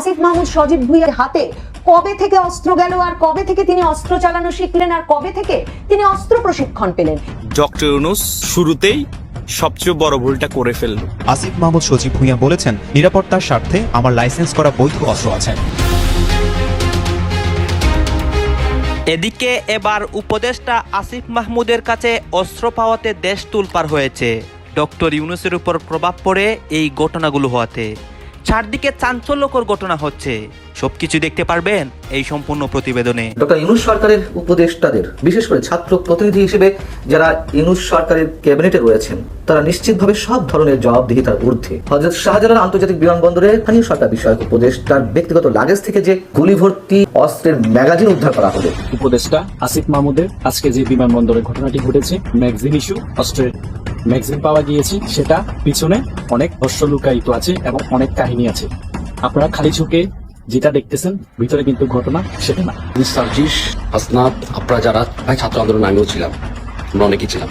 আসিফ মাহমুদ সজীব ভুইয়ার হাতে। কবে থেকে অস্ত্র গেল আর কবে থেকে তিনি অস্ত্র চালানো শিখলেন আর কবে থেকে তিনি অস্ত্র প্রশিক্ষণ পেলেন? ডক্টর ইউনুস শুরুতেই সবচেয়ে বড় ভুলটা করে ফেলল। আসিফ মাহমুদ সজীব ভুঁইয়া বলেছেন নিরাপত্তার স্বার্থে আমার লাইসেন্স করা বৈধ অস্ত্র আছে। এদিকে এবার উপদেষ্টা আসিফ মাহমুদের কাছে অস্ত্র পাওয়াতে দেশ তুলপার হয়েছে। ডক্টর ইউনুসের উপর প্রভাব পড়ে এই ঘটনাগুলো হওয়াতে। চারদিকে চাঞ্চল্যকর ঘটনা হচ্ছে। সবকিছু দেখতে পারবেন এই সম্পূর্ণ প্রতিবেদনে। ডক্টর ইউনুস সরকারের উপদেষ্টাদের বিশেষ করে ছাত্র প্রতিনিধি হিসেবে যারা ইউনুস সরকারের ক্যাবিনেটে রয়েছেন তারা নিশ্চিতভাবে সব ধরনের জবাবদিহিতার ঊর্ধ্বে। হজরত শাহজালাল আন্তর্জাতিক বিমানবন্দরে স্থানীয় সরকার বিষয়ক উপদেষ্টার ব্যক্তিগত লাগেজ থেকে যে গুলি ভর্তি অস্ত্রের ম্যাগাজিন উদ্ধার করা হলো। উপদেষ্টা আসিফ মাহমুদের আজকে যে বিমানবন্দরে ঘটনাটি ঘটেছে ম্যাগজিন ইস্যু অস্ত্রের ম্যাগজিন পাওয়া গিয়েছে সেটা পিছনে অনেক রহস্য লুকায়িত আছে এবং অনেক কাহিনী আছে। আপনারা খালি চোখে যেটা দেখতেছেন ভিতরে কিন্তু ঘটনা সেটা না। সার্জিস হাসনাত আপনারা যারা ভাই ছাত্র আন্দোলন আমিও ছিলাম আমরা অনেকেই ছিলাম।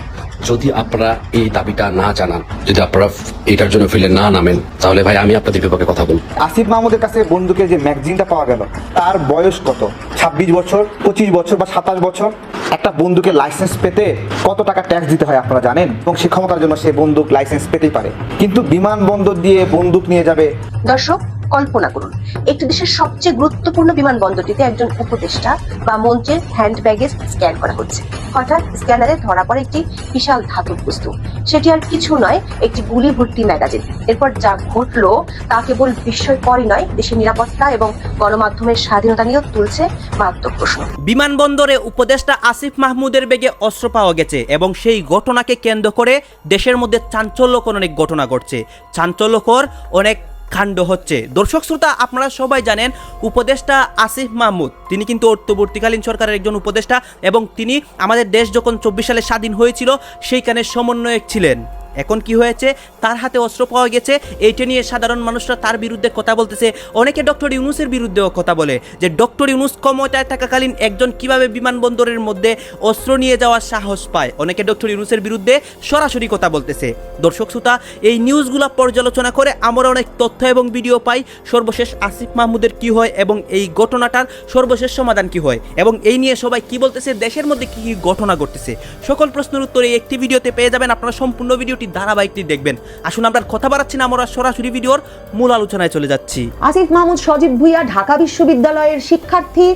যদি আপনারা এই দাবিটা না জানান যদি আপনারা এটার জন্য ফিলে না নামেন তাহলে ভাই আমি আপনাদের বিপক্ষে কথা বলব। আসিফ মাহমুদের কাছে বন্দুকের যে ম্যাগজিনটা পাওয়া গেল তার বয়স কত? ছাব্বিশ বছর পঁচিশ বছর বা সাতাশ বছর? একটা বন্দুকের লাইসেন্স পেতে কত টাকা ট্যাক্স দিতে হয় আপনারা জানেন? এবং সে ক্ষমতার জন্য সে বন্দুক লাইসেন্স পেতেই পারে। কিন্তু বিমানবন্দর দিয়ে বন্দুক নিয়ে যাবে দর্শক কল্পনা করুন। একটি দেশের সবচেয়ে গুরুত্বপূর্ণ বিমানবন্দরটিতে একজন উপদেষ্টা বা মন্ত্রীর হ্যান্ড ব্যাগেজ স্ক্যান করা হচ্ছে। হঠাৎ স্ক্যানারে ধরা পড়ে একটি বিশাল ধাতব বস্তু। সেটি আর কিছু নয়, একটি গুলি ভর্তি ম্যাগাজিন। এরপর যা ঘটলো তা কেবল বিস্ময়করই নয়, দেশের নিরাপত্তা এবং গণমাধ্যমের স্বাধীনতা নিয়েও তুলছে মারাত্মক প্রশ্ন। বিমানবন্দরে উপদেষ্টা আসিফ মাহমুদের বেগে অস্ত্র পাওয়া গেছে এবং সেই ঘটনাকে কেন্দ্র করে দেশের মধ্যে চাঞ্চল্যকর অনেক ঘটনা ঘটছে। চাঞ্চল্যকর অনেক কাণ্ড হচ্ছে। দর্শক শ্রোতা, আপনারা সবাই জানেন, উপদেষ্টা আসিফ মাহমুদ, তিনি কিন্তু অন্তর্বর্তীকালীন সরকারের একজন উপদেষ্টা এবং তিনি আমাদের দেশ যখন চব্বিশ সালে স্বাধীন হয়েছিল, সেইখানে সমন্বয়ক ছিলেন। এখন কি হয়েছে? তার হাতে অস্ত্র পাওয়া গেছে। এইটা নিয়ে সাধারণ মানুষরা তার বিরুদ্ধে কথা বলতেছে। অনেকে ডক্টর ইউনুসের বিরুদ্ধেও কথা বলে যে ডক্টর ইউনুস ক্ষমতায় থাকাকালীন একজন কীভাবে বিমানবন্দরের মধ্যে অস্ত্র নিয়ে যাওয়ার সাহস পায়? অনেকে ডক্টর ইউনুসের বিরুদ্ধে সরাসরি কথা বলতেছে। দর্শক শ্রোতা, এই নিউজগুলো পর্যালোচনা করে আমরা অনেক তথ্য এবং ভিডিও পাই। সর্বশেষ আসিফ মাহমুদের কি হয় এবং এই ঘটনাটার সর্বশেষ সমাধান কি হয়? এবং এই নিয়ে সবাই কি বলতেছে? দেশের মধ্যে কি কি ঘটনা ঘটতেছে? সকল প্রশ্নের উত্তর এই একটি ভিডিওতে পেয়ে যাবেন। আপনারা সম্পূর্ণ ভিডিওটি ধারাবাহিকটি দেখবেন। আসুন আমরা কথা বাড়াচ্ছি না, আমরা সরাসরি ভিডিওর মূল আলোচনায় চলে যাচ্ছি। আসিফ মাহমুদ সজীব ভুইয়া, ঢাকা বিশ্ববিদ্যালয়ের শিক্ষার্থী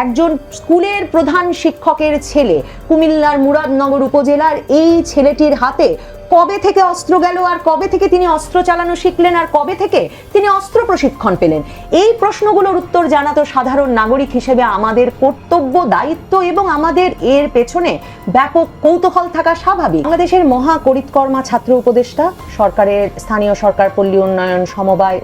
একজন স্কুলের প্রধান শিক্ষকের ছেলে, কুমিল্লার মুরাদনগর উপজেলার এই ছেলেটির হাতে কবে থেকে অস্ত্র গেল আর কবে থেকে তিনি অস্ত্র চালানো শিখলেন আর কবে থেকে তিনি অস্ত্র প্রশিক্ষণ পেলেন? এই প্রশ্নগুলোর উত্তর জানা তো সাধারণ নাগরিক হিসেবে আমাদের কর্তব্য, দায়িত্ব এবং আমাদের এর পেছনে ব্যাপক কৌতূহল থাকা স্বাভাবিক। বাংলাদেশের মহা করিতকর্মা ছাত্র উপদেষ্টা, সরকারের স্থানীয় সরকার পল্লী উন্নয়ন সমবায়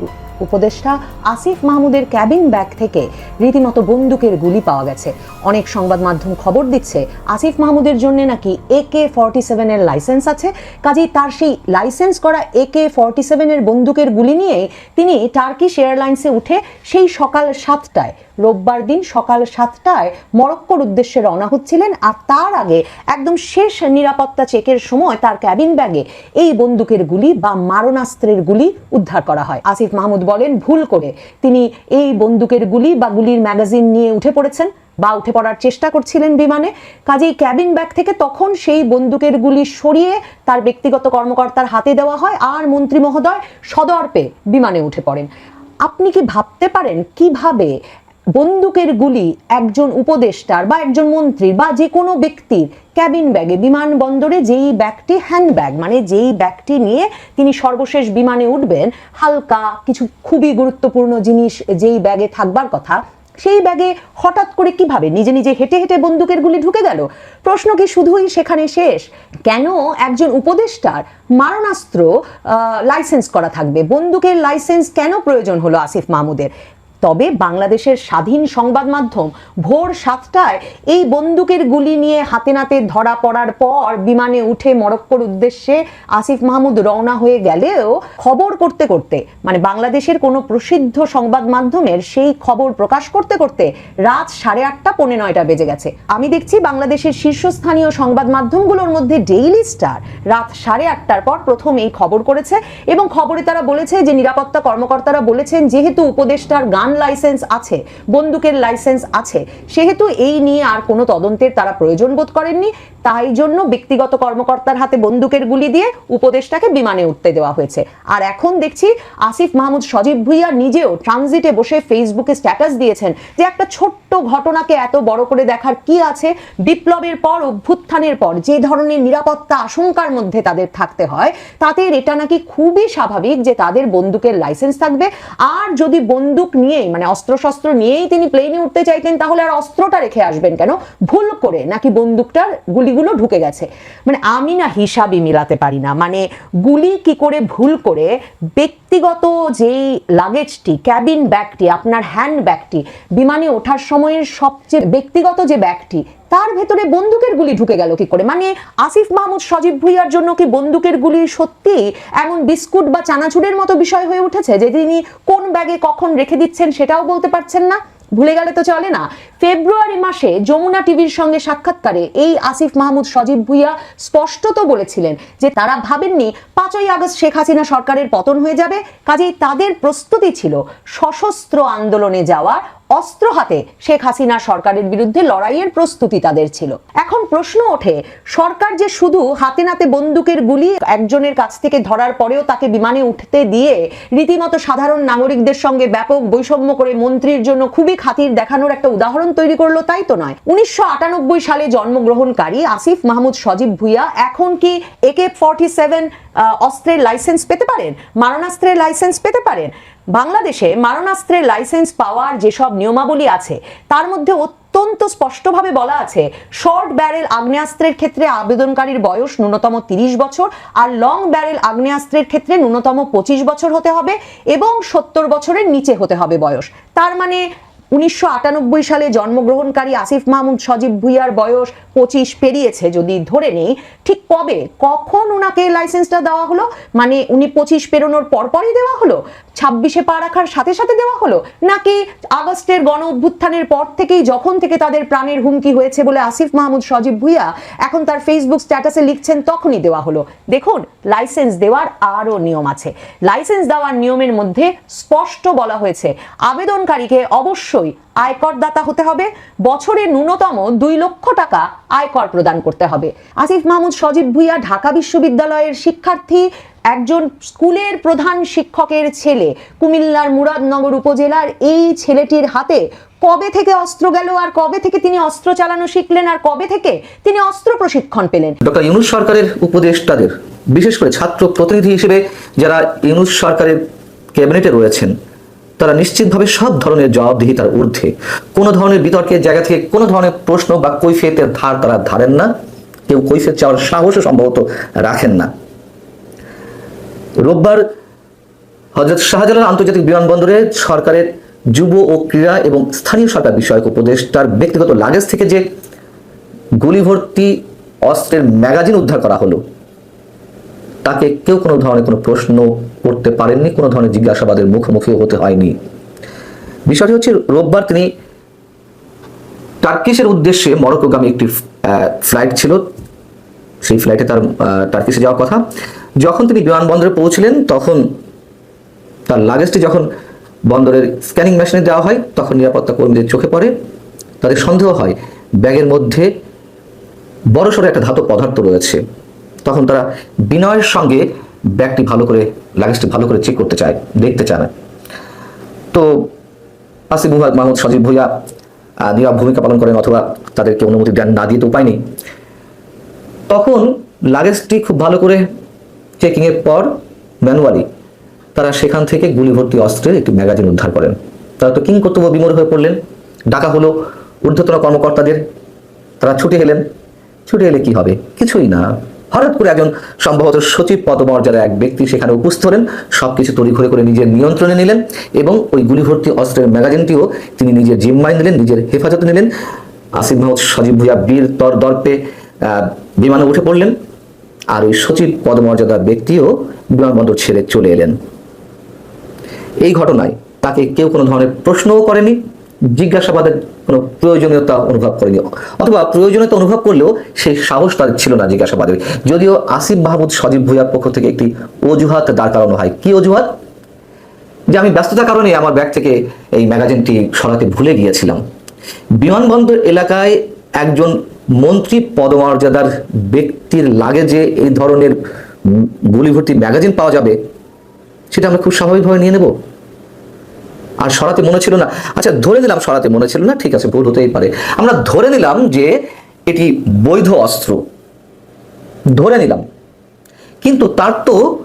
উপদেষ্টা আসিফ মাহমুদের ক্যাবিন ব্যাগ থেকে রীতিমতো বন্দুকের গুলি পাওয়া গেছে। অনেক সংবাদ মাধ্যম খবর দিচ্ছে, আসিফ মাহমুদের জন্য নাকি একে ফর্টি সেভেনের লাইসেন্স আছে। কাজেই তার সেই লাইসেন্স করা একে ফর্টি সেভেনের বন্দুকের গুলি নিয়েই তিনি টার্কিশ এয়ারলাইন্সে উঠে সেই সকাল সাতটায়, রোববার দিন সকাল সাতটায় মরক্কোর উদ্দেশ্যে রওনা হচ্ছিলেন আর তার আগে একদম শেষ নিরাপত্তা চেকের সময় তার ক্যাবিন ব্যাগে এই বন্দুকের গুলি বা মারণাস্ত্রের গুলি উদ্ধার করা হয়। আসিফ মাহমুদ বলেন, ভুল করে তিনি এই বন্দুকের গুলি বা গুলির ম্যাগাজিন নিয়ে উঠে পড়েছেন বা উঠে পড়ার চেষ্টা করছিলেন বিমানে। কাজেই ক্যাবিন ব্যাগ থেকে তখন সেই বন্দুকের গুলি সরিয়ে তার ব্যক্তিগত কর্মকর্তার হাতে দেওয়া হয় আর মন্ত্রী মহোদয় সদর্পে বিমানে উঠে পড়েন। আপনি কি ভাবতে পারেন কীভাবে বন্দুকের গুলি একজন উপদেষ্টার বা একজন মন্ত্রীর বা যে কোনো ব্যক্তির ক্যাবিন ব্যাগে, বিমানবন্দরে যেই ব্যাগটি হ্যান্ড ব্যাগ মানে যেই ব্যাগটি নিয়ে তিনি সর্বশেষ বিমানে উঠবেন, হালকা কিছু খুবই গুরুত্বপূর্ণ জিনিস যেই ব্যাগে থাকবার কথা সেই ব্যাগে হঠাৎ করে কীভাবে নিজে নিজে হেঁটে হেঁটে বন্দুকের গুলি ঢুকে গেল? প্রশ্ন কি শুধুই সেখানে শেষ? কেন একজন উপদেষ্টার মারণাস্ত্র লাইসেন্স করা থাকবে? বন্দুকের লাইসেন্স কেন প্রয়োজন হলো আসিফ মাহমুদের? তবে বাংলাদেশের স্বাধীন সংবাদ মাধ্যম ভোর সাতটায় এই বন্দুকের গুলি নিয়ে হাতে নাতে ধরা পড়ার পর বিমানে উঠে মরক্কোর উদ্দেশ্যে আসিফ মাহমুদ রওনা হয়ে গেলেও খবর করতে করতে মানে বাংলাদেশের কোনো প্রসিদ্ধ সংবাদ মাধ্যমের সেই খবর প্রকাশ করতে করতে রাত সাড়ে আটটা পৌনে নয়টা বেজে গেছে। আমি দেখছি বাংলাদেশের শীর্ষস্থানীয় সংবাদ মাধ্যমগুলোর মধ্যে ডেইলি স্টার রাত সাড়ে আটটার পর প্রথম এই খবর করেছে এবং খবরে তারা বলেছে যে নিরাপত্তা কর্মকর্তারা বলেছেন যেহেতু উপদেষ্টার গান গান লাইসেন্স আছে, বন্দুকের লাইসেন্স আছে, সেহেতু এই নিয়ে আর কোনো তদন্তের তারা প্রয়োজন বোধ করেননি। তাই জন্য ব্যক্তিগত কর্মকর্তার হাতে বন্দুকের গুলি দিয়ে উপদেশটাকে বিমানে উঠতে দেওয়া হয়েছে। আর এখন দেখছি আসিফ মাহমুদ সজীব ভুইয়া নিজেও ট্রানজিটে বসে ফেসবুকে স্ট্যাটাস দিয়েছেন যে একটা ছোট্ট ঘটনাকে এত বড় করে দেখার কি আছে? বিপ্লবের পর, অভ্যুত্থানের পর, যে ধরনের নিরাপত্তা আশঙ্কার মধ্যে তাদের থাকতে হয়, তাদের এটা নাকি খুবই স্বাভাবিক যে তাদের বন্দুকের লাইসেন্স থাকবে। আর যদি বন্দুক নিয়েই মানে অস্ত্র শস্ত্র নিয়েই তিনি প্লেনে উঠতে চাইতেন, তাহলে আর অস্ত্রটা রেখে আসবেন কেন? ভুল করে নাকি বন্দুকটার গুলিগুলো ঢুকে গেছে? মানে আমি না হিসাবই মিলাতে পারি না। মানে গুলি কি করে ভুল করে? ব্যক্তিগত যেই লাগেজটি ক্যাবিন ব্যাগটি আপনার হ্যান্ড ব্যাগটি বিমানে ওঠার সময়ের সবচেয়ে ব্যক্তিগত যে ব্যাগটি তার ভেতরে বন্দুকের গুলি ঢুকে গেল কি করে? মানে আসিফ মাহমুদ, সজীব ভুইয়ার জন্য কি বন্দুকের গুলি সত্যি এমন বিস্কুট বা চানাচুরের মতো বিষয় হয়ে উঠেছে যে তিনি কোন ব্যাগে কখন রেখে দিচ্ছেন সেটাও বলতে পারছেন না? ভুলে গেলে তো চলে না। ফেব্রুয়ারি মাসে যমুনা টিভির সঙ্গে সাক্ষাৎকারে এই আসিফ মাহমুদ, সজীব ভুইয়া স্পষ্টত বলেছিলেন যে তারা ভাবেননি পাঁচই আগস্ট শেখ হাসিনা সরকারের পতন হয়ে যাবে। কাজেই তাদের প্রস্তুতি ছিল সশস্ত্র আন্দোলনে যাওয়ার অস্ত্র হাতে শেখ হাসিনা সরকারের বিরুদ্ধে লড়াইয়ের প্রস্তুতি তাদের ছিল। এখন প্রশ্ন ওঠে, সরকার যে শুধু হাতে নাতে বন্দুকের গুলি একজনের কাছ থেকে ধরার পরেও তাকে বিমানে উঠতে দিয়ে রীতিমতো সাধারণ নাগরিকদের সঙ্গে ব্যাপক বৈষম্য করে মন্ত্রীর জন্য খুবই খাতির দেখানোর একটা উদাহরণ তৈরি করল, তাই তো নয়। উনিশশো সালে জন্মগ্রহণকারী আসিফ মাহমুদ সজীব ভুইয়া এখন কি একে ফর্টি সেভেন অস্ত্রের লাইসেন্স পেতে পারেন? মারণাস্ত্রের লাইসেন্স পেতে পারেন? বাংলাদেশে মারণাস্ত্রের লাইসেন্স পাওয়ার যেসব নিয়মাবলী আছে, তার মধ্যে অত্যন্ত স্পষ্টভাবে বলা আছে শর্ট ব্যারেল আগ্নেয়াস্ত্রের ক্ষেত্রে আবেদনকারীর বয়স ন্যূনতম তিরিশ বছর আর লং ব্যারেল আগ্নেয়াস্ত্রের ক্ষেত্রে ন্যূনতম পঁচিশ বছর হতে হবে এবং সত্তর বছরের নিচে হতে হবে বয়স। তার মানে উনিশশো আটানব্বই সালে জন্মগ্রহণকারী আসিফ মাহমুদ সজীব ভুইয়ার বয়স পঁচিশ পেরিয়েছে। যদি ধরে নেই, ঠিক কবে, কখন ওনাকে লাইসেন্সটা দেওয়া হলো? মানে উনি পঁচিশ পেরোনোর পরপরই দেওয়া হলো? ছাব্বিশে পা রাখার সাথে সাথে দেওয়া হলো? নাকি আগস্টের গণ অভ্যুত্থানের পর থেকেই যখন থেকে তাদের প্রাণের হুমকি হয়েছে বলে আসিফ মাহমুদ, সজীব ভুইয়া এখন তার ফেসবুক স্ট্যাটাসে লিখছেন, তখনই দেওয়া হলো। দেখুন লাইসেন্স দেওয়ার আরও নিয়ম আছে। লাইসেন্স দেওয়ার নিয়মের মধ্যে স্পষ্ট বলা হয়েছে, আবেদনকারীকে অবশ্যই আয়করদাতা হতে হবে। বছরে ন্যূনতম দুই লক্ষ টাকা আয়কর প্রদান করতে হবে। আসিফ মাহমুদ, সজীব ভুইয়া, ঢাকা বিশ্ববিদ্যালয়ের শিক্ষার্থী একজন স্কুলের প্রধান শিক্ষকের ছেলে, কুমিল্লার মুরাদনগর উপজেলার এই ছেলেটির হাতে কবে থেকে অস্ত্র গেল আর কবে থেকে তিনি অস্ত্র চালানো শিখলেন আর কবে থেকে তিনি অস্ত্র প্রশিক্ষণ পেলেন? ডক্টর ইউনুস সরকারের উপদেষ্টাদের, বিশেষ করে ছাত্র প্রতিনিধি হিসেবে যারা ইউনুস সরকারের ক্যাবিনেটে রয়েছেন, তারা নিশ্চিতভাবে সব ধরনের জবাবদিহিতার ঊর্ধ্বে। কোনো ধরনের বিতর্কের জায়গা থেকে কোনো ধরনের প্রশ্ন বা কৈফিয়তের ধার তারা ধারেন না। কেউ কৈফিয়ত চাওয়ার সাহসও সম্ভবত রাখেন না। রোববার হজরত শাহজালাল আন্তর্জাতিক বিমানবন্দরে সরকারের যুব ও ক্রীড়া এবং স্থানীয় সরকার বিষয়ক উপদেষ্টার ব্যক্তিগত লাগেজ থেকে যে গুলি ভর্তি অস্ত্রের ম্যাগাজিন উদ্ধার করা হলো, তাকে কেউ কোনো ধরনের কোনো প্রশ্ন করতে পারেননি, কোনো ধরনের জিজ্ঞাসাবাদের মুখোমুখি হতে হয়নি। বিষয়টি হচ্ছে রোববার তিনি টার্কিশের উদ্দেশ্যে মরক্কোগামী একটি ফ্লাইট ছিল। সেই ফ্লাইটে তার আহ, টার্কিশে যাওয়ার কথা। যখন তিনি বিমানবন্দরে পৌঁছলেন তখন তার লাগেজটি যখন বন্দরের স্ক্যানিং মেশিনে দেওয়া হয় তখন নিরাপত্তা কর্মীদের চোখে পড়ে। তাদের সন্দেহ হয় ব্যাগের মধ্যে বড়সড় একটা ধাতব পদার্থ রয়েছে। তখন তারা বিনয়ের সঙ্গে ব্যাগটি ভালো করে লাগেজটি ভালো করে চেক করতে চায় দেখতে চায়। না তো আসিফ মাহমুদ সজীব ভুইয়া নীরব ভূমিকা পালন করেন অথবা তাদেরকে অনুমতি দেন না দিয়ে তো উপায় নেই। তখন লাগেজটি খুব ভালো করে চেকিং এর পর ম্যানুয়ালি তারা সেখান থেকে গুলি ভর্তি অস্ত্রের একটি ম্যাগাজিন উদ্ধার করেন। তারা তো কিং কর্তব্য বিমূঢ় হয়ে পড়লেন। ডাকা হলো ঊর্ধ্বতন কর্মকর্তাদের। তারা ছুটে এলেন। ছুটে এলে কি হবে? কিছুই না। হঠাৎ করে একজন সম্ভবত সচিব পদমর্যাদার এক ব্যক্তি সেখানে উপস্থিত হলেন। সবকিছু তড়িঘড়ি করে নিজের নিয়ন্ত্রণে নিলেন এবং ওই গুলি ভর্তি অস্ত্রের ম্যাগাজিনটিও তিনি নিজের জিম্মায় নিলেন, নিজের হেফাজতে নিলেন। আসিফ মাহমুদ সজীব ভুইয়া বীর তর দর্পে বিমানে উঠে পড়লেন আর ওই সচিব পদমর্যাদার ব্যক্তিও বিমানবন্দর ছেড়ে চলে এলেন। এই ঘটনায় তাকে কেউ কোনো ধরনের প্রশ্নও করেনি, জিজ্ঞাসাবাদের কোনো প্রয়োজনীয়তা অনুভব করেনি, অথবা প্রয়োজনীয়তা অনুভব করলেও সেই সাহস তাদের ছিল না জিজ্ঞাসাবাদের। যদিও আসিফ মাহমুদ সজীব ভুইয়ার পক্ষ থেকে একটি অজুহাত দাঁড় করানো হয়। কি অজুহাত? যে আমি ব্যস্ততার কারণে আমার ব্যাগ থেকে এই ম্যাগাজিনটি সরাতে ভুলে গিয়েছিলাম। বিমানবন্দর এলাকায় একজন মন্ত্রী পদমর্যাদার ব্যক্তির লাগে যে এই ধরনের উম, গুলি ভর্তি ম্যাগাজিন পাওয়া যাবে সেটা আমরা খুব স্বাভাবিকভাবে নিয়ে নেব। আর সরাতে মনে ছিল না। আচ্ছা ধরে নিলাম সরাতে মনে ছিল না ঠিক আছে ভুল হতেই পারে। আমরা ধরে নিলাম যে এটি বৈধ অস্ত্র। ধরে নিলাম। কিন্তু তার তো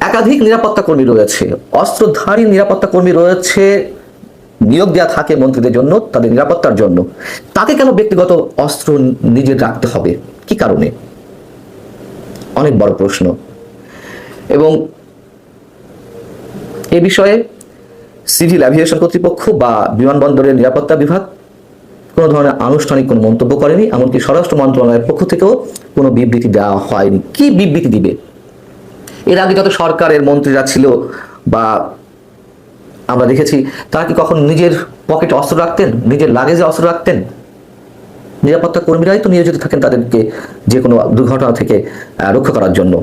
একাধিক নিরাপত্তা কর্মী রয়েছে অস্ত্রধারী নিরাপত্তা কর্মী রয়েছে নিয়োগ দেওয়া থাকে মন্ত্রীদের জন্য, তাদের নিরাপত্তার জন্য। তাকে কেন ব্যক্তিগত অস্ত্র নিজের রাখতে হবে? কি কারণে? অনেক বড় প্রশ্ন। এবং এ বিষয়ে সিভিল অ্যাভিয়েশন কর্তৃপক্ষ বা বিমানবন্দরের নিরাপত্তা বিভাগ কোনো ধরনের আনুষ্ঠানিক কোনো মন্তব্য করেনি, এমনকি স্বরাষ্ট্র মন্ত্রণালয়ের পক্ষ থেকেও কোনো বিবৃতি দেওয়া হয়নি। কি বিবৃতি দিবে? এর আগে যত সরকারের মন্ত্রীরা ছিল বা আমরা দেখেছি, তারা কি কখন নিজের পকেটে অস্ত্র রাখতেন? নিজের লাগেজে অস্ত্র রাখতেন? নিরাপত্তা কর্মীরাই তো নিয়োজিত থাকেন তাদেরকে যে কোনো দুর্ঘটনা থেকে রক্ষা করার জন্য।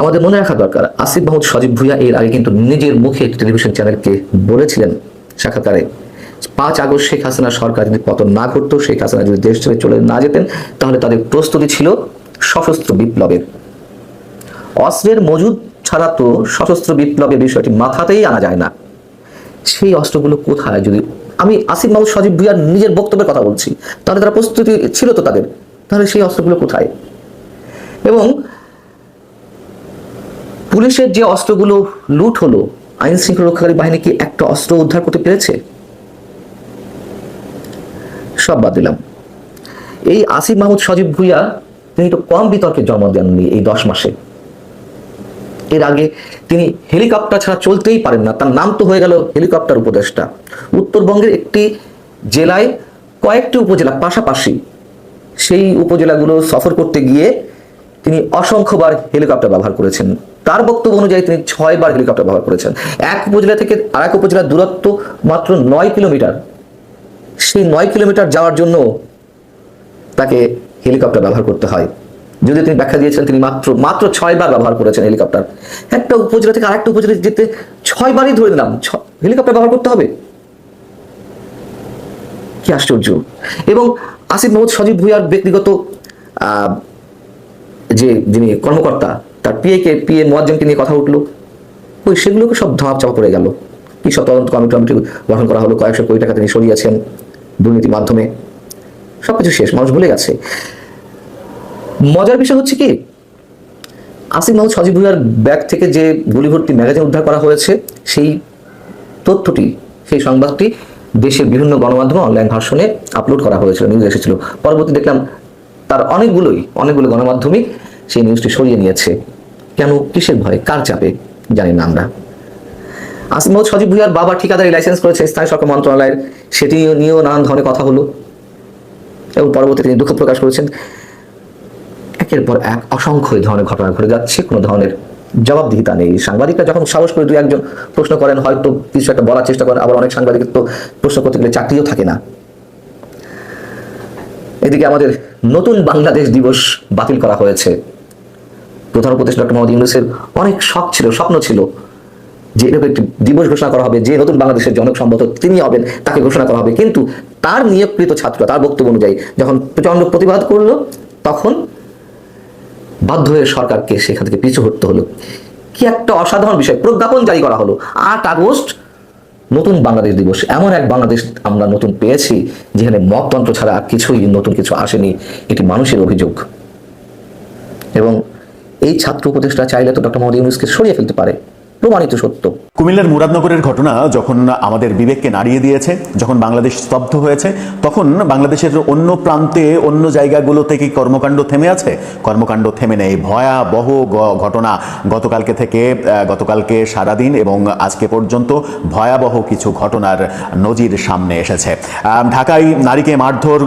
আমাদের মনে রাখা দরকার, আসিফ মাহমুদ, সজীব ভুইয়া এর আগে কিন্তু নিজের মুখে একটি টেলিভিশন চ্যানেলকে বলেছিলেন সাক্ষাৎকারে। পাঁচ আগস্ট শেখ হাসিনা সরকার যদি পতন না করতো শেখ হাসিনা যদি দেশ ছেড়ে চলে না যেতেন, তাহলে তাদের প্রস্তুতি ছিল সশস্ত্র বিপ্লবের। অস্ত্রের মজুদ ছাড়া তো সশস্ত্র বিপ্লবের বিষয়টি মাথাতেই আনা যায় না। সেই অস্ত্রগুলো কোথায় যদি আমি আসিফ মাহমুদ সজীব ভুইয়ার নিজের বক্তব্যের কথা বলছি, তাহলে তারা প্রস্তুতি ছিল তো তাদের। তাহলে সেই অস্ত্রগুলো কোথায়? এবং পুলিশের যে অস্ত্রগুলো লুট হলো, আইন শৃঙ্খলা রক্ষাকারী বাহিনী কি একটা অস্ত্র উদ্ধার করতে পেরেছে? সব বাদ দিলাম। এই আসিফ মাহমুদ সজীব ভুইয়া, তিনি তো কম বিতর্কে জন্ম দেননি এই দশ মাসে। এর আগে তিনি হেলিকপ্টার ছাড়া চলতেই পারেন না। তার নাম তো হয়ে গেল হেলিকপ্টার উপদেষ্টা। উত্তরবঙ্গের একটি জেলায় কয়েকটি উপজেলা পাশাপাশি সেই উপজেলাগুলো সফর করতে গিয়ে তিনি অসংখ্যবার হেলিকপ্টার ব্যবহার করেছেন। তার বক্তব্য অনুযায়ী তিনি ছয়বার হেলিকপ্টার ব্যবহার করেছেন। এক উপজেলা থেকে আর এক উপজেলার দূরত্ব মাত্র নয় কিলোমিটার। সেই নয় কিলোমিটার যাওয়ার জন্য তাকে হেলিকপ্টার ব্যবহার করতে হয়। যদি তিনি ব্যাখ্যা দিয়েছেন, তিনি মাত্র মাত্র ছয়বার ব্যবহার করেছেন হেলিকপ্টার। একটা উপজেলা থেকে আরেকটা উপজেলা যেতে ছয়বারই ধরে নিলাম হেলিকপ্টার ব্যবহার করতে হবে। কি আশ্চর্য। এবং আসিফ মোহাম্মদ সজীব ভুইয়ার ব্যক্তিগত যে যিনি কর্মকর্তা, তার পিএ কে পিএ মোয়াজ্জেমকে নিয়ে কথা উঠল। ওই সেগুলোকে সব ধাপ চাপা পড়ে গেল। কি সব তদন্ত কমিটি কমিটি গঠন করা হলো, কয়েকশো কোটি টাকা তিনি সরিয়েছেন দুর্নীতির মাধ্যমে। সবকিছু শেষ, মানুষ ভুলে গেছে। মজার বিষয় হচ্ছে কি? আসিফ মাহমুদ ভুইয়ার ব্যাগ থেকে যে গুলি ভর্তি ম্যাগাজিন উদ্ধার করা হয়েছে, সেই তথ্যটি, সেই সংবাদটি দেশের বিভিন্ন গণমাধ্যমে অনলাইন ভার্সনে আপলোড করা হয়েছিল নিউজ এসেছিল। পরবর্তী দেখলাম তার অনেকগুলোই, অনেকগুলো গণমাধ্যমিক সেই নিউজটি সরিয়ে নিয়েছে। কেন, কিসের ভয়, কার চাপে, জানি না আমরা। আসিফ মাহমুদ সজীব ভুইয়ার বাবা ঠিকাদারি লাইসেন্স করেছে স্থানীয় সরকার মন্ত্রণালয়ের, সেটি নিয়েও নানান ধরনের কথা হলো। এবং পরবর্তীতে তিনি দুঃখ প্রকাশ করেছেন। একের পর এক অসংখ্য এই ধরনের ঘটনা ঘটে যাচ্ছে। কোনো ধরনের জবাবদিহিতা নেই। সাংবাদিকরা যখন সাহস করে দু একজন প্রশ্ন করেন, হয়তো কিছু একটা বলার চেষ্টা করেন, আবার অনেক সাংবাদিকের তো প্রশ্ন করতে গেলে চাকরিও থাকে না। এদিকে আমাদের নতুন বাংলাদেশ দিবস বাতিল করা হয়েছে। প্রধান উপদেষ্টা ডক্টর মোহাম্মদ ইউনুসের অনেক শখ ছিল, স্বপ্ন ছিল যে এরকম একটি দিবস ঘোষণা করা হবে, যে নতুন বাংলাদেশের জনক সম্ভবত তিনি হবেন, তাকে ঘোষণা করা হবে। কিন্তু তার নিয়োগকৃত ছাত্র তার বক্তব্য অনুযায়ী যখন প্রচণ্ড প্রতিবাদ করল, তখন বাধ্য হয়ে সরকারকে সেখান থেকে পিছু হটতে হলো। কি একটা অসাধারণ বিষয়। প্রজ্ঞাপন জারি করা হলো। আট আগস্ট, নতুন বাংলাদেশ দিবস। এমন এক বাংলাদেশ আমরা নতুন পেয়েছি, যেখানে মততন্ত্র ছাড়া কিছুই নতুন কিছু আসেনি। এটি মানুষের অভিযোগ। এবং এই ছাত্র উপদেষ্টা চাইলে তো ডক্টর মোহাম্মদ ইউনুসকে সরিয়ে ফেলতে পারে। প্রমাণিত সত্য। কুমিল্লার মুরাদনগরের ঘটনা যখন আমাদের বিবেককে নাড়িয়ে দিয়েছে, যখন বাংলাদেশ স্তব্ধ হয়েছে, তখন বাংলাদেশের অন্য প্রান্তে, অন্য জায়গাগুলো থেকে কর্মকাণ্ড থেমে আছে? কর্মকাণ্ড থেমে নেই। ভয়াবহ ঘটনা। গতকালকে থেকে গতকালকে সারাদিন এবং আজকে পর্যন্ত ভয়াবহ কিছু ঘটনার নজির সামনে এসেছে। ঢাকায় নারীকে মারধর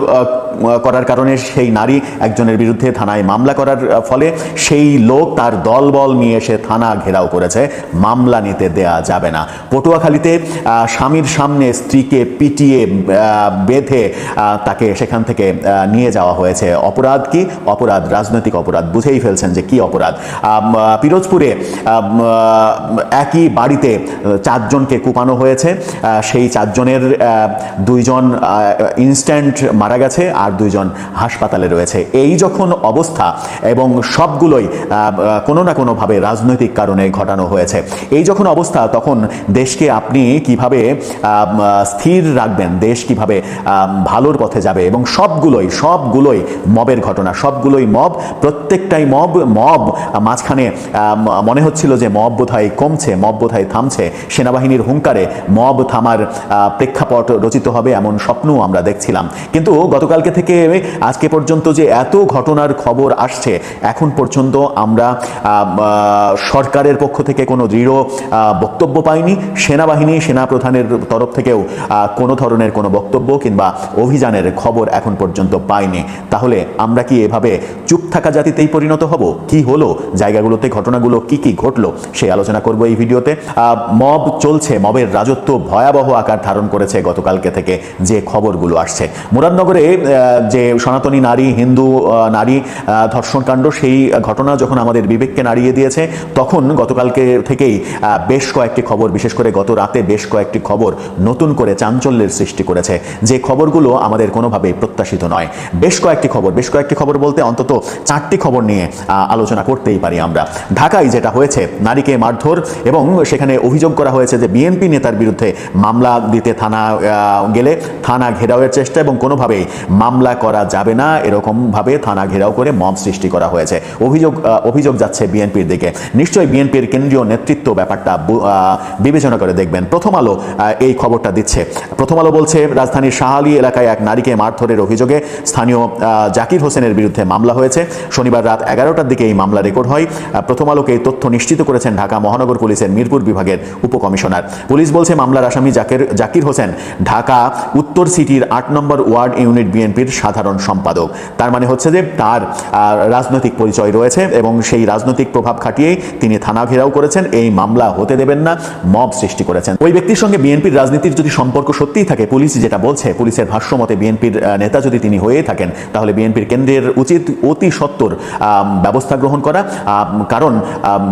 করার কারণে সেই নারী একজনের বিরুদ্ধে থানায় মামলা করার ফলে সেই লোক তার দলবল নিয়ে এসে থানা ঘেরাও করেছে। মামলা নিতে দেয়া যাবে না। পটুয়াখালীতে স্বামীর সামনে স্ত্রীকে পিটিয়ে বেঁধে তাকে সেখান থেকে নিয়ে যাওয়া হয়েছে। অপরাধ কি? অপরাধ, রাজনৈতিক অপরাধ। বুঝেই ফেলছেন যে কি অপরাধ। পিরোজপুরে একই বাড়িতে চারজনকে কুপানো হয়েছে। সেই চারজনের দুইজন ইনস্ট্যান্ট মারা গেছে আর দুইজন হাসপাতালে রয়েছে। এই যখন অবস্থা এবং সবগুলোই কোনো না কোনোভাবে রাজনৈতিক কারণে ঘটানো হয়েছে। এই যখন অবস্থা, তখন দেশকে আপনি কীভাবে স্থির রাখবেন, দেশ কীভাবে ভালোর পথে যাবে এবং সবগুলোই সবগুলোই মবের ঘটনা, সবগুলোই মব, প্রত্যেকটাই মব মব, মাঝখানে মনে হচ্ছিল যে মব বোধহয় কমছে, মব বোধহয় থামছে। সেনাবাহিনীর হুঙ্কারে মব থামার প্রেক্ষাপট রচিত হবে এমন স্বপ্নও আমরা দেখছিলাম। কিন্তু গতকালকে থেকে আজকে পর্যন্ত যে এত ঘটনার খবর আসছে, এখন পর্যন্ত আমরা সরকারের পক্ষ থেকে কোনো দৃঢ় বক্তব্য পাইনি সেনাবাহিনী, সেনাপ্রধানের তরফ থেকেও কোনো ধরনের কোনো বক্তব্য কিংবা অভিযানের খবর এখন পর্যন্ত পাইনি তাহলে আমরা কি এভাবে চুপ থাকা জাতিতেই পরিণত হব? কি হলো? জায়গাগুলোতে ঘটনাগুলো কি কি ঘটলো? সেই আলোচনা করব এই ভিডিওতে। মব চলছে, মবের রাজত্ব ভয়াবহ আকার ধারণ করেছে গতকালকে থেকে যে খবরগুলো আসছে। মুরাদনগরে যে সনাতনী নারী, হিন্দু নারী ধর্ষণকাণ্ড, সেই ঘটনা যখন আমাদের বিবেককে নাড়িয়ে দিয়েছে, তখন গতকালকে থেকেই বেশ কয়েকটি খবর, বিশেষ করে গত রাতে বেশ কয়েকটি খবর নতুন করে চাঞ্চল্যের সৃষ্টি করেছে। যে খবরগুলো আমাদের কোনোভাবেই প্রত্যাশিত নয়। বেশ কয়েকটি খবর, বেশ কয়েকটি খবর বলতে অন্তত চারটি খবর নিয়ে আলোচনা করতেই পারি আমরা। ঢাকায় যেটা হয়েছে, নারীকে মারধর এবং সেখানে অভিযোগ করা হয়েছে যে বিএনপি নেতার বিরুদ্ধে মামলা দিতে থানা গেলে থানা ঘেরাওয়ের চেষ্টা এবং কোনোভাবেই মামলা করা যাবে না। এরকমভাবে থানা ঘেরাও করে মব সৃষ্টি করা হয়েছে। অভিযোগ অভিযোগ যাচ্ছে বিএনপির দিকে। নিশ্চয়ই বিএনপির কেন্দ্রীয় নেতৃত্ব ব্যাপারটা বিবেচনা করে দেখবেন। প্রথম আলো এই খবরটা দিচ্ছে। প্রথম আলো বলছে, রাজধানীর শাহালি এলাকায় এক নারীকে মারধরের অভিযোগে স্থানীয় জাকির হোসেনের বিরুদ্ধে মামলা হয়েছে। শনিবার রাত এগারোটার দিকে এই মামলা রেকর্ড হয়। প্রথম আলোকে এই তথ্য নিশ্চিত করেছেন ঢাকা মহানগর পুলিশের মিরপুর বিভাগের উপকমিশনার। পুলিশ বলছে, মামলার আসামি জাকির জাকির হোসেন ঢাকা, উত্তর সিটির আট নম্বর ওয়ার্ড ইউনিট বিএনপির সাধারণ সম্পাদক। তার মানে হচ্ছে যে, তার রাজনৈতিক পরিচয় রয়েছে এবং সেই রাজনৈতিক প্রভাব খাটিয়েই তিনি থানা ঘেরাও করেছেন। এই মামলা হতে দেবেন না মব সৃষ্টি করেছেন। ওই ব্যক্তির সঙ্গে বিএনপির রাজনীতির যদি সম্পর্ক সত্যিই থাকে পুলিশ যেটা বলছে পুলিশের ভাষ্য মতে বিএনপির নেতা যদি তিনি হয়ে থাকেন তাহলে বিএনপির কেন্দ্রের উচিত অতি সত্বর আহ, ব্যবস্থা গ্রহণ করা। কারণ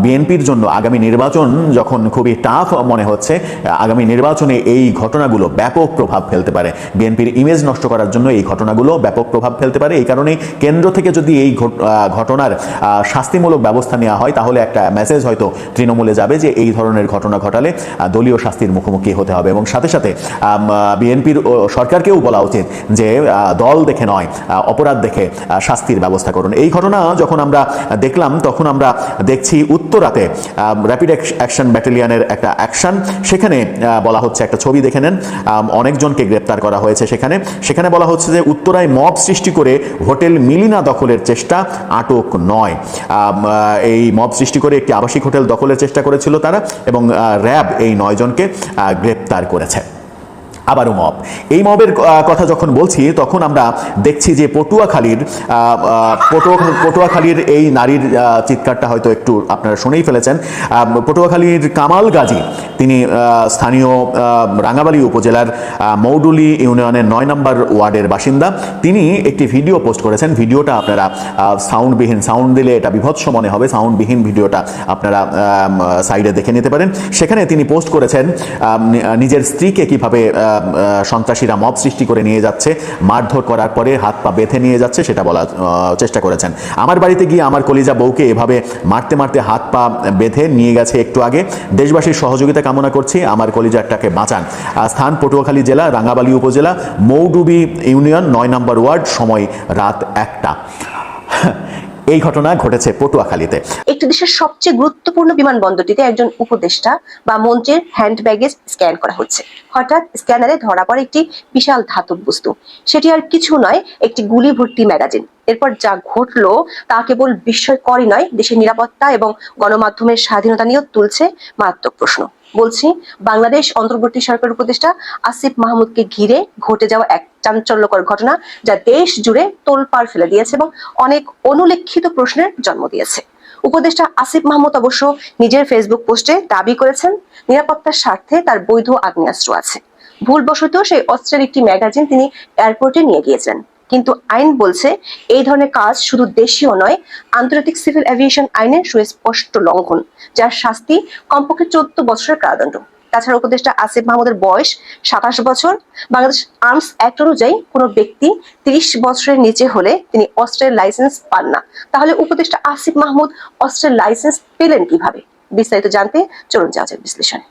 বিএনপির জন্য আগামী নির্বাচন যখন খুবই টাফ মনে হচ্ছে আগামী নির্বাচনে এই ঘটনাগুলো ব্যাপক প্রভাব ফেলতে পারে। বিএনপির ইমেজ নষ্ট করার জন্য এই ঘটনাগুলো ব্যাপক প্রভাব ফেলতে পারে। এই কারণে কেন্দ্র থেকে যদি এই ঘটনার শাস্তিমূলক ব্যবস্থা নেওয়া হয় তাহলে একটা মেসেজ হয়তো তৃণমূলে যাবে। যে এই ধরনের ঘটনা ঘটালে দলীয় শাস্তির মুখোমুখি হতে হবে। এবং সাথে সাথে বিএনপির সরকারকেও বলা উচিত যে দল দেখে নয় অপরাধ দেখে শাস্তির ব্যবস্থা করুন। এই ঘটনা যখন আমরা দেখলাম, তখন আমরা দেখছি উত্তরাতে র্যাপিড অ্যাকশন ব্যাটালিয়নের একটা অ্যাকশন সেখানে বলা হচ্ছে, একটা ছবি দেখে নেন। অনেকজনকে গ্রেপ্তার করা হয়েছে সেখানে। সেখানে বলা হচ্ছে যে, উত্তরায় মব সৃষ্টি করে হোটেল মিলিনা দখলের চেষ্টা, আটক নয়। এই মব সৃষ্টি করে একটি আবাসিক হোটেল দখলের চেষ্টা করেছিল তারা এবং র্যাব এই নয়জনকে গ্রেপ্তার করেছে। আবারও মব। এই মবের কথা যখন বলছি তখন আমরা দেখছি যে পটুয়াখালীর পটুয়াখালীর এই নারীর চিৎকারটা হয়তো একটু আপনারা শুনেই ফেলেছেন। পটুয়াখালীর কামাল গাজী তিনি স্থানীয় আহ, রাঙ্গাবালী উপজেলার মৌডুলি ইউনিয়নের নয় নম্বর ওয়ার্ডের বাসিন্দা। তিনি একটি ভিডিও পোস্ট করেছেন। ভিডিওটা আপনারা সাউন্ডবিহীন সাউন্ড দিলে এটা বিভৎস মনে হবে। সাউন্ডবিহীন ভিডিওটা আপনারা সাইডে দেখে নিতে পারেন। সেখানে তিনি পোস্ট করেছেন নিজের স্ত্রীকে কীভাবে সন্ত্রাসীরা মব সৃষ্টি করে নিয়ে যাচ্ছে, মারধর করার পরে হাত পা বেঁধে নিয়ে যাচ্ছে সেটা বলার চেষ্টা করেছেন। আমার বাড়িতে গিয়ে আমার কলিজা বউকে এভাবে মারতে মারতে হাত পা বেঁধে নিয়ে গেছে একটু আগে। দেশবাসীর সহযোগিতা কামনা করছি, আমার কলিজারটাকে বাঁচান। স্থান পটুয়াখালী জেলা, রাঙ্গাবালী উপজেলা, মৌডুবি ইউনিয়ন, নয় নম্বর ওয়ার্ড, সময় রাত একটা। এই ঘটনা ঘটেছে পটুয়াখালীতে। একটি দেশের সবচেয়ে গুরুত্বপূর্ণ বিমানবন্দরটিতে একজন উপদেষ্টা বা মন্ত্রীর হ্যান্ড ব্যাগেজ স্ক্যান করা হচ্ছে। হঠাৎ স্ক্যানারে ধরা পড়ে একটি বিশাল ধাতব বস্তু। সেটি আর কিছু নয়, একটি গুলি ভর্তি ম্যাগাজিন। এরপর যা ঘটলো তা কেবল বিস্ময়করই নয়, দেশের নিরাপত্তা এবং গণমাধ্যমের স্বাধীনতা নিয়েও তুলছে মারাত্মক প্রশ্ন। বলছি, বাংলাদেশ অন্তর্বর্তী সরকার উপদেষ্টা আসিফ মাহমুদকে ঘিরে ঘটে যাওয়া এক চাঞ্চল্যকর ঘটনা যা দেশ জুড়ে তোলপাড় ফেলে দিয়েছে এবং অনেক অনুলেখিত প্রশ্নের জন্ম দিয়েছে। উপদেষ্টা আসিফ মাহমুদ অবশ্য নিজের ফেসবুক পোস্টে দাবি করেছেন, নিরাপত্তার স্বার্থে তার বৈধ আগ্নেয়াস্ত্র আছে। ভুলবশত সেই অস্ত্রের একটি ম্যাগাজিন তিনি এয়ারপোর্টে নিয়ে গিয়েছিলেন। কিন্তু আইন বলছে এই ধরনের কাজ শুধু দেশীয় নয়, আন্তর্জাতিক সিভিল এভিয়েশন আইনের সুস্পষ্ট লঙ্ঘন, যার শাস্তি কমপক্ষে চোদ্দ বছরের কারাদণ্ড। তাছাড়া উপদেষ্টা আসিফ মাহমুদের বয়স সাতাশ বছর। বাংলাদেশ আর্মস অ্যাক্ট অনুযায়ী কোনো ব্যক্তি তিরিশ বছরের নিচে হলে তিনি অস্ত্রের লাইসেন্স পান না। তাহলে উপদেষ্টা আসিফ মাহমুদ অস্ত্রের লাইসেন্স পেলেন কীভাবে? বিস্তারিত জানতে চলুন যাওয়া যাক বিশ্লেষণে।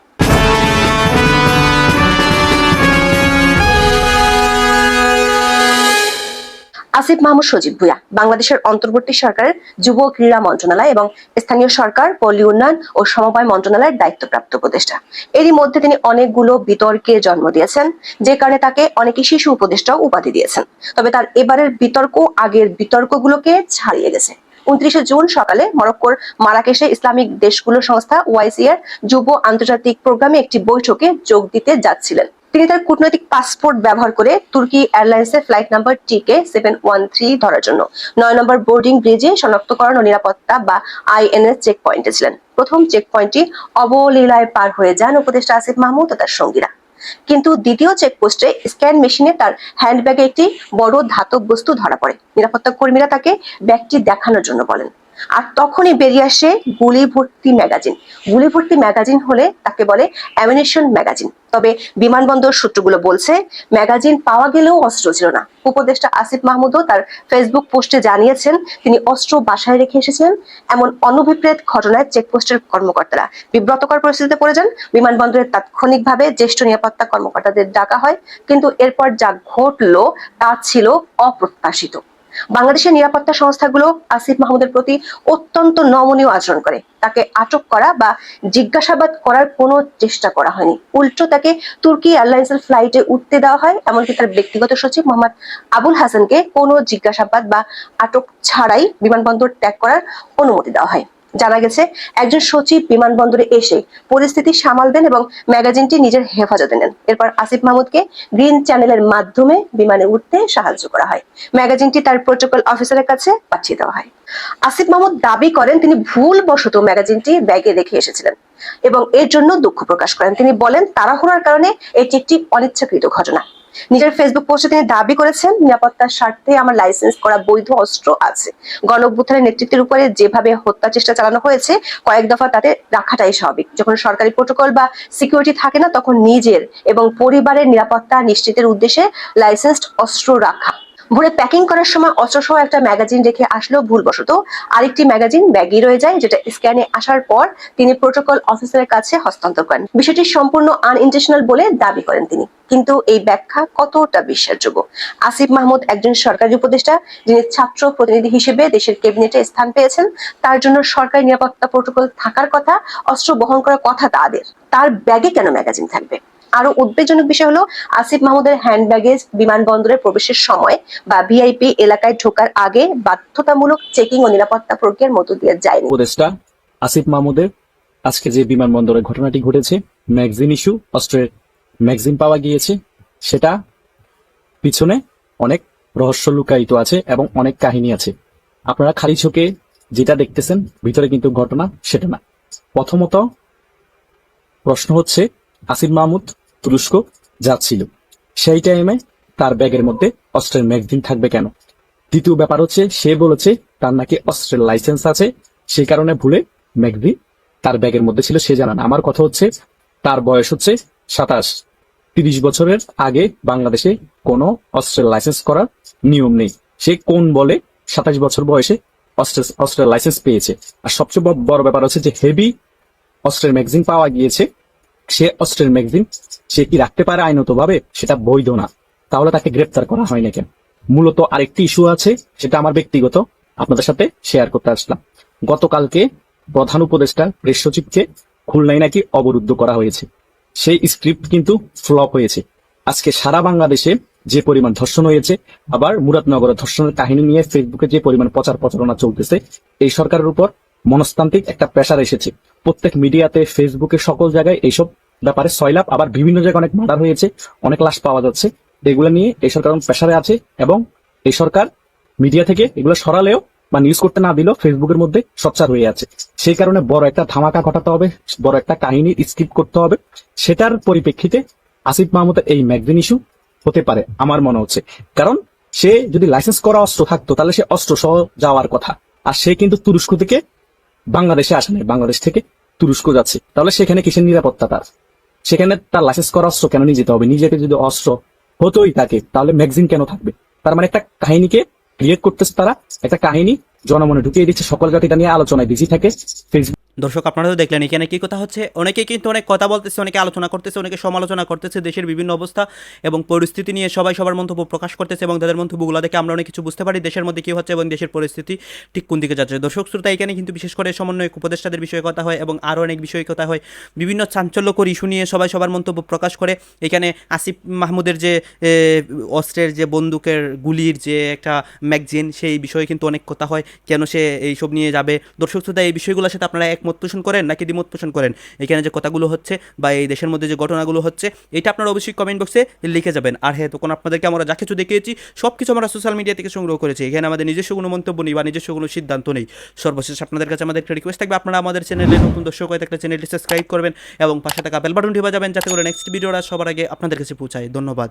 আসিফ মাহমুদ সজীব ভুয়া বাংলাদেশের অন্তর্বর্তী সরকারের যুব ক্রীড়া মন্ত্রণালয় এবং স্থানীয় সরকার, পল্লী উন্নয়ন ও সমবায় মন্ত্রণালয়ের দায়িত্বপ্রাপ্ত উপদেষ্টা। এরই মধ্যে তিনি অনেকগুলো বিতর্কের জন্ম দিয়েছেন, যে কারণে তাকে অনেকে শিশু উপদেষ্টাও উপাধি দিয়েছেন। তবে তার এবারের বিতর্ক আগের বিতর্কগুলোকে ছাড়িয়ে গেছে। উনত্রিশে জুন সকালে মরক্কোর মারাকেশে ইসলামিক দেশগুলো সংস্থা ওয়াইসি এর যুব আন্তর্জাতিক প্রোগ্রামে একটি বৈঠকে যোগ দিতে যাচ্ছিলেন। তিনি তার কূটনৈতিক পাসপোর্ট ব্যবহার করে তুর্কি এয়ারলাইন্সের flight number T K seven one three ধরার জন্য। নয় নম্বর বোর্ডিং ব্রিজে শনাক্তকরণ ও নিরাপত্তা বা আইএনএস চেক পয়েন্টে ছিলেন। প্রথম চেক পয়েন্টটি অবলীলায় পার হয়ে যান উপদেষ্টা আসিফ মাহমুদ ও তার সঙ্গীরা। কিন্তু দ্বিতীয় চেকপোস্টে স্ক্যান মেশিনে তার হ্যান্ডব্যাগে একটি বড় ধাতব বস্তু ধরা পড়ে। নিরাপত্তা কর্মীরা তাকে ব্যাগটি দেখানোর জন্য বলেন। আর তখনই বেরিয়ে আসে গুলি ভর্তি ম্যাগাজিন। গুলি ভর্তি ম্যাগাজিন হলে তাকে বলে অ্যামিনেশন ম্যাগাজিন। তবে বিমানবন্দর সূত্রগুলো বলছে, ম্যাগাজিন পাওয়া গেলেও অস্ত্র ছিল না। উপদেষ্টা আসিফ মাহমুদও তার ফেসবুক পোস্টে জানিয়েছেন, তিনি অস্ত্র বাসায় রেখে এসেছেন এমন অনভিপ্রেত ঘটনায় চেকপোস্টের কর্মকর্তারা বিব্রতকর পরিস্থিতিতে পড়ে যান। বিমানবন্দরে তাৎক্ষণিকভাবে জ্যেষ্ঠ নিরাপত্তা কর্মকর্তাদের ডাকা হয়, কিন্তু এরপর যা ঘটলো তা ছিল অপ্রত্যাশিত। বাংলাদেশের নিরাপত্তা সংস্থাগুলো আসিফ মাহমুদের প্রতি অত্যন্ত নমনীয় আচরণ করে। তাকে আটক করা বা জিজ্ঞাসাবাদ করার কোনো চেষ্টা করা হয়নি। উল্টো তাকে তুর্কি এয়ারলাইন্সের ফ্লাইটে উঠতে দেওয়া হয়, এমনকি তার ব্যক্তিগত সচিব মোহাম্মদ আবুল হাসানকে কোনো জিজ্ঞাসাবাদ বা আটক ছাড়াই বিমানবন্দর ত্যাগ করার অনুমতি দেওয়া হয়। জানা গেছে, একজন সচিব বিমানবন্দরে এসে পরিস্থিতি সামাল দেন এবং ম্যাগাজিনটি নিজের হেফাজতে নেন। এরপর আসিফ মাহমুদকে গ্রিন চ্যানেলের মাধ্যমে বিমানে উঠতে সাহায্য করা হয়। ম্যাগাজিনটি তার প্রোটোকল অফিসারের কাছে পাঠিয়ে দেওয়া হয়। আসিফ মাহমুদ দাবি করেন, তিনি ভুলবশত ম্যাগাজিনটি ব্যাগে রেখে এসেছিলেন এবং এর জন্য দুঃখ প্রকাশ করেন। তিনি বলেন, তাড়াহুড়ার কারণে এটি একটি অনিচ্ছাকৃত ঘটনা। নিজের ফেসবুক পোস্টে তিনি দাবি করেছেন, নিরাপত্তার স্বার্থে আমার লাইসেন্স করা বৈধ অস্ত্র আছে। গণঅভ্যুত্থানের নেতৃত্বের উপরে যেভাবে হত্যা চেষ্টা চালানো হয়েছে, কয়েক দফা তাতে রাখাটাই স্বাভাবিক। যখন সরকারি প্রোটোকল বা সিকিউরিটি থাকে না, তখন নিজের এবং পরিবারের নিরাপত্তা নিশ্চিতের উদ্দেশ্যে লাইসেন্সড অস্ত্র রাখা। ভোরে প্যাকিং করার সময় অস্ত্রসহ একটা ম্যাগাজিন রেখে আসলেও ভুলবশত আরেকটি ম্যাগাজিন ব্যাগই রয়ে যায়, যেটা স্ক্যানে আসার পর তিনি প্রোটোকল অফিসারের কাছে হস্তান্তর করেন। বিষয়টি সম্পূর্ণ আনইন্টেনশনাল বলে দাবি করেন তিনি। কিন্তু এই ব্যাখ্যা কতটা বিশ্বাসযোগ্য? আসিফ মাহমুদ একজন সরকারি উপদেষ্টা, যিনি ছাত্র প্রতিনিধি হিসেবে দেশের ক্যাবিনেটে স্থান পেয়েছেন। তার জন্য সরকারি নিরাপত্তা প্রোটোকল থাকার কথা, অস্ত্র বহন করার কথা তাদের। তার ব্যাগে কেন ম্যাগাজিন থাকবে? আরও উদ্বেগজনক বিষয় হলো আসিফ মাহমুদের হ্যান্ড ব্যাগেজ বিমানবন্দরে প্রবেশের সময় বা ভিআইপি এলাকায় ঢোকার আগে বাধ্যতামূলক চেকিং ও নিরাপত্তা প্রক্রিয়ার মধ্য দিয়ে যায়নি। উপদেষ্টা আসিফ মাহমুদের আজকে যে বিমানবন্দরের ঘটনাটি ঘটেছে ম্যাগজিন ইস্যু অস্ট্রের ম্যাগজিন পাওয়া গিয়েছে, সেটা পিছনে অনেক রহস্য লুকায়িত আছে এবং অনেক কাহিনী আছে। আপনারা খালি চোখে যেটা দেখতেছেন, ভিতরে কিন্তু ঘটনা সেটা না। প্রথমত প্রশ্ন হচ্ছে, আসিফ মাহমুদ তুরস্ক যাচ্ছিল। সেই টাইমে তার ব্যাগের মধ্যে অস্ট্রের ম্যাগজিন থাকবে কেন? দ্বিতীয় ব্যাপার হচ্ছে, সে বলেছে তার নাকি অস্ট্রের লাইসেন্স আছে। সেই কারণে ভুলে ম্যাগজিন তার ব্যাগের মধ্যে ছিল, সে জানান। আমার কথা হচ্ছে, তার বয়স হচ্ছে সাতাশ। তিরিশ বছরের আগে বাংলাদেশে কোনো অস্ট্রের লাইসেন্স করার নিয়ম নেই। সে কোন বলে সাতাশ বছর বয়সে অস্ট্রের অস্ট্রের লাইসেন্স পেয়েছে। আর সবচেয়ে বড়- ব্যাপার হচ্ছে যে হেভি অস্ট্রের ম্যাগজিন পাওয়া গিয়েছে সে অস্ট্রের ম্যাগজিন, সে কি রাখতে পারে আইনত ভাবে সেটা বৈধ না। তাহলে তাকে গ্রেপ্তার করা হয় না কেন? মূলত আরেকটি ইস্যু আছে, সেটা আমার ব্যক্তিগত, আপনাদের সাথে শেয়ার করতে আসলাম। গতকালকে প্রধান উপদেষ্টা, প্রেস সচিবকে খুলনায় নাকি অবরুদ্ধ করা হয়েছে। সেই স্ক্রিপ্ট কিন্তু ফ্লপ হয়েছে। আজকে সারা বাংলাদেশে যে পরিমাণ ধর্ষণ হয়েছে, আবার মুরাদনগরে ধর্ষণের কাহিনী নিয়ে ফেসবুকে যে পরিমাণ প্রচার প্রচারণা চলতেছে, এই সরকারের উপর মনস্তান্ত্রিক একটা প্রেশার এসেছে। প্রত্যেক মিডিয়াতে ফেসবুকে সকল জায়গায় এইসব ব্যাপারে সয়লাভ আবার বিভিন্ন জায়গায় অনেক মার্ডার হয়েছে, অনেক লাশ পাওয়া যাচ্ছে। এগুলো নিয়ে এই সরকার প্রেসারে আছে এবং এই সরকার মিডিয়া থেকে এগুলো সরালেও বা নিউজ করতে না দিলেও ফেসবুকের মধ্যে সচ্চার হয়ে আছে। সেই কারণে বড় একটা ধামাকা ঘটাতে হবে, বড় একটা কাহিনী স্কিপ করতে হবে। সেটার পরিপ্রেক্ষিতে আসিফ মাহমুদের এই ম্যাগজিন ইস্যু হতে পারে, আমার মনে হচ্ছে। কারণ সে যদি লাইসেন্স করা অস্ত্র থাকতো, তাহলে সে অস্ত্র সহ যাওয়ার কথা। আর সে কিন্তু তুরস্ক থেকে বাংলাদেশে আসে নাই, বাংলাদেশ থেকে তুরস্ক যাচ্ছে। তাহলে সেখানে কিসের নিরাপত্তা তার? সেখানে তার লাইসেন্স করা অস্ত্র কেন নিয়ে যেতে হবে? নিজেকে যদি অস্ত্র হতোই তাকে, তাহলে ম্যাগজিন কেন থাকবে? তার মানে একটা কাহিনীকে ক্রিয়েট করতেছে তারা, একটা কাহিনী জনমনে ঢুকিয়ে দিচ্ছে, সকল জাতি এটা নিয়ে আলোচনায় বিজি থাকে ফেসবুক দর্শক, আপনারা তো দেখলেন এখানে কি কথা হচ্ছে। অনেকে কিন্তু অনেক কথা বলতেছে, অনেকে আলোচনা করতেছে, অনেকে সমালোচনা করতেছে দেশের বিভিন্ন অবস্থা এবং পরিস্থিতি নিয়ে সবাই সবার মন্তব্য প্রকাশ করতেছে এবং তাদের মন্তব্যগুলো দেখে আমরা অনেক কিছু বুঝতে পারি, দেশের মধ্যে কি হচ্ছে এবং দেশের পরিস্থিতি ঠিক কোন দিকে যাচ্ছে। দর্শক, শ্রোতা, এখানে কিন্তু বিশেষ করে সমন্বয়ক উপদেষ্টাদের বিষয়ে কথা হয় এবং আরও অনেক বিষয়ে কথা হয়। বিভিন্ন চাঞ্চল্যকর ইস্যু নিয়ে সবাই সবার মন্তব্য প্রকাশ করে। এখানে আসিফ মাহমুদের যে অস্ত্রের যে বন্দুকের গুলির যে একটা ম্যাগজিন, সেই বিষয়ে কিন্তু অনেক কথা হয়। কেন সে এইসব নিয়ে যাবে? দর্শক, শ্রোতা, এই বিষয়গুলোর সাথে আপনারা একমত পোষণ করেন নাকি দ্বিমত পোষণ করেন? এখানে যে কথাগুলো হচ্ছে বা এই দেশের মধ্যে যে ঘটনাগুলো হচ্ছে, এটা আপনারা অবশ্যই কমেন্ট বক্সে লিখে যাবেন। আর হ্যাঁ তখন আপনাদেরকে আমরা যা কিছু দেখিয়েছি সব কিছু আমরা সোশ্যাল মিডিয়া থেকে সংগ্রহ করেছি। এখানে আমাদের নিজস্ব কোনো মন্তব্য নেই বা নিজস্ব কোনো সিদ্ধান্ত নেই। সর্বশেষ আপনাদের কাছে আমাদের একটা রিকোয়েস্ট থাকবে, আপনারা আমাদের চ্যানেলে নতুন দর্শক হয়ে থাকলে চ্যানেলটি সাবস্ক্রাইব করবেন এবং পাশে থাকা বেল বাটনটি বাজাবেন, যাতে করে নেক্সট ভিডিওটা সবার আগে আপনাদের কাছে পৌঁছায়। ধন্যবাদ।